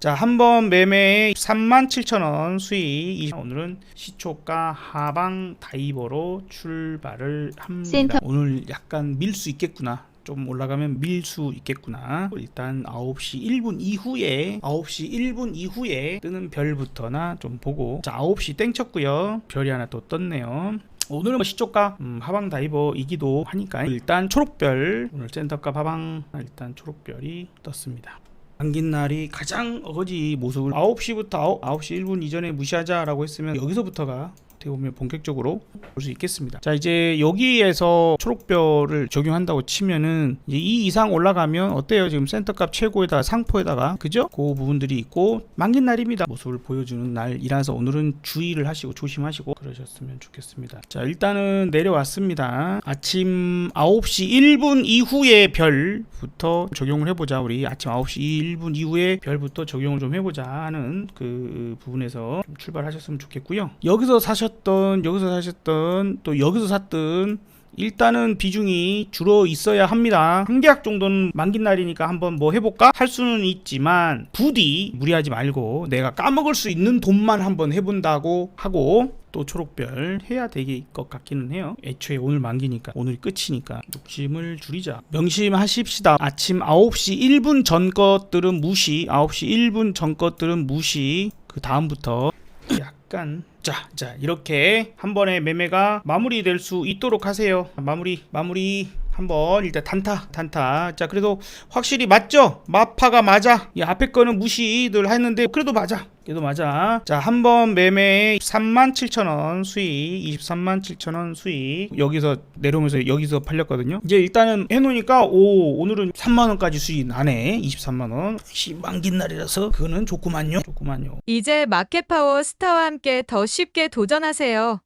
자, 한 번 매매에 37,000원 수익. 이- 오늘은 시초가 하방 다이버로 출발을 합니다. 센터. 오늘 약간 밀 수 있겠구나. 좀 올라가면 밀 수 있겠구나. 일단 9시 1분 이후에 9시 1분 이후에 뜨는 별부터나 좀 보고 자 9시 땡 쳤고요. 별이 하나 또 떴네요. 오늘은 뭐 시초가 음, 하방 다이버이기도 하니까 일단 초록별 오늘 센터값 하방 일단 초록별이 떴습니다. 당긴 날이 가장 어거지 모습을 9시부터 9, 시 1분 이전에 무시하자라고 했으면 여기서부터가 어떻게 보면 본격적으로 볼 수 있겠습니다. 자 이제 여기에서 초록별을 적용한다고 치면은 이 이상 올라가면 어때요? 지금 센터값 최고에다가 상포에다가 그죠? 그 부분들이 있고 만긴 날입니다. 모습을 보여주는 날이라서 오늘은 주의를 하시고 조심하시고 그러셨으면 좋겠습니다. 자 일단은 내려왔습니다. 아침 9시 1분 이후의 별부터 적용을 해보자. 우리 아침 9시 1분 이후에 별부터 적용을 좀 해보자 하는 그 부분에서 좀 출발하셨으면 좋겠고요. 여기서 사셨 던 여기서 사셨던 또 여기서 샀던 일단은 비중이 줄어 있어야 합니다. 한 계약 정도는 만긴 날이니까 한번 뭐 해볼까? 할 수는 있지만 부디 무리하지 말고 내가 까먹을 수 있는 돈만 한번 해본다고 하고 또 초록별 해야 될 것 같기는 해요. 애초에 오늘 만기니까 오늘 끝이니까 욕심을 줄이자. 명심하십시다. 아침 9시 1분 전 것들은 무시. 9시 1분 전 것들은 무시. 그 다음부터 약간 자, 자 이렇게 한 번에 매매가 마무리될 수 있도록 하세요. 마무리, 마무리 한번 일단 단타, 단타. 자, 그래도 확실히 맞죠? 마파가 맞아. 이 앞에 거는 무시들 했는데 그래도 맞아. 그래도 맞아. 자, 한 번 매매에 37,000원 수익, 23만 7천원 수익. 여기서 내려오면서 여기서 팔렸거든요. 이제 일단은 해놓으니까 오 오늘은 3만 원까지 수익 나네. 23만 원. 시 만긴 날이라서 그거는 좋구만요. 좋구만요. 이제 마켓파워 스타와 함께 더 쉽게 도전하세요.